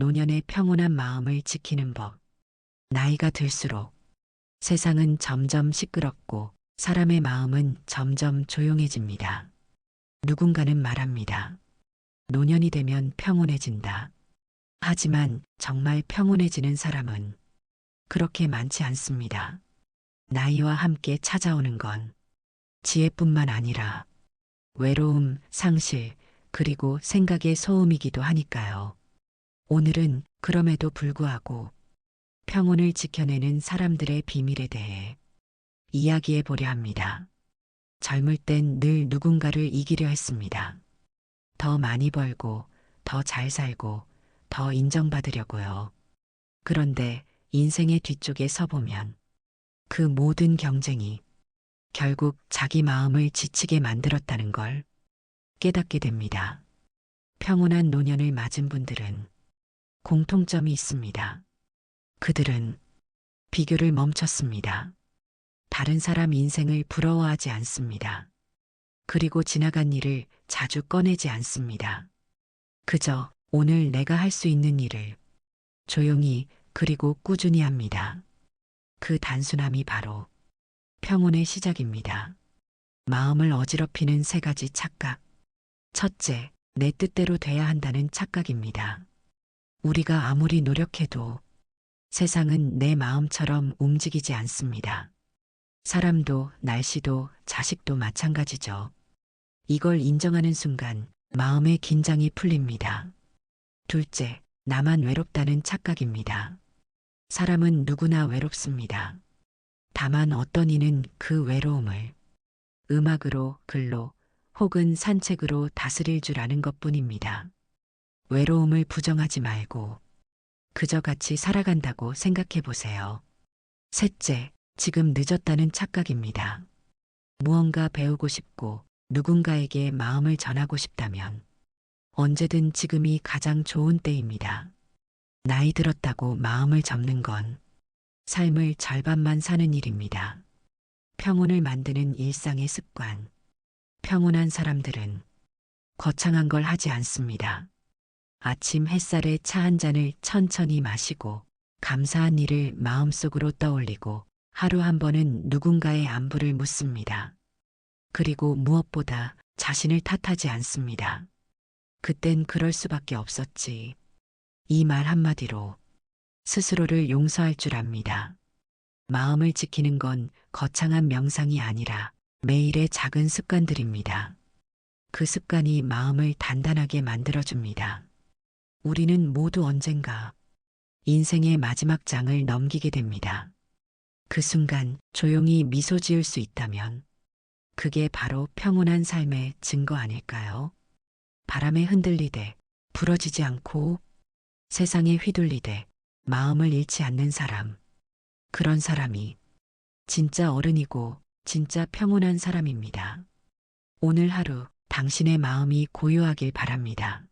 노년의 평온한 마음을 지키는 법. 나이가 들수록 세상은 점점 시끄럽고 사람의 마음은 점점 조용해집니다. 누군가는 말합니다. 노년이 되면 평온해진다. 하지만 정말 평온해지는 사람은 그렇게 많지 않습니다. 나이와 함께 찾아오는 건 지혜뿐만 아니라 외로움, 상실, 그리고 생각의 소음이기도 하니까요. 오늘은 그럼에도 불구하고 평온을 지켜내는 사람들의 비밀에 대해 이야기해 보려 합니다. 젊을 땐 늘 누군가를 이기려 했습니다. 더 많이 벌고, 더 잘 살고, 더 인정받으려고요. 그런데 인생의 뒤쪽에 서보면 그 모든 경쟁이 결국 자기 마음을 지치게 만들었다는 걸 깨닫게 됩니다. 평온한 노년을 맞은 분들은 공통점이 있습니다. 그들은 비교를 멈췄습니다. 다른 사람 인생을 부러워하지 않습니다. 그리고 지나간 일을 자주 꺼내지 않습니다. 그저 오늘 내가 할 수 있는 일을 조용히 그리고 꾸준히 합니다. 그 단순함이 바로 평온의 시작입니다. 마음을 어지럽히는 세 가지 착각. 첫째, 내 뜻대로 돼야 한다는 착각입니다. 우리가 아무리 노력해도 세상은 내 마음처럼 움직이지 않습니다. 사람도 날씨도 자식도 마찬가지죠. 이걸 인정하는 순간 마음의 긴장이 풀립니다. 둘째, 나만 외롭다는 착각입니다. 사람은 누구나 외롭습니다. 다만 어떤 이는 그 외로움을 음악으로, 글로, 혹은 산책으로 다스릴 줄 아는 것 뿐입니다. 외로움을 부정하지 말고 그저 같이 살아간다고 생각해 보세요. 셋째, 지금 늦었다는 착각입니다. 무언가 배우고 싶고 누군가에게 마음을 전하고 싶다면 언제든 지금이 가장 좋은 때입니다. 나이 들었다고 마음을 접는 건 삶을 절반만 사는 일입니다. 평온을 만드는 일상의 습관. 평온한 사람들은 거창한 걸 하지 않습니다. 아침 햇살에 차 한 잔을 천천히 마시고 감사한 일을 마음속으로 떠올리고 하루 한 번은 누군가의 안부를 묻습니다. 그리고 무엇보다 자신을 탓하지 않습니다. 그땐 그럴 수밖에 없었지. 이 말 한마디로 스스로를 용서할 줄 압니다. 마음을 지키는 건 거창한 명상이 아니라 매일의 작은 습관들입니다. 그 습관이 마음을 단단하게 만들어줍니다. 우리는 모두 언젠가 인생의 마지막 장을 넘기게 됩니다. 그 순간 조용히 미소 지을 수 있다면 그게 바로 평온한 삶의 증거 아닐까요? 바람에 흔들리되 부러지지 않고 세상에 휘둘리되 마음을 잃지 않는 사람. 그런 사람이 진짜 어른이고 진짜 평온한 사람입니다. 오늘 하루 당신의 마음이 고요하길 바랍니다.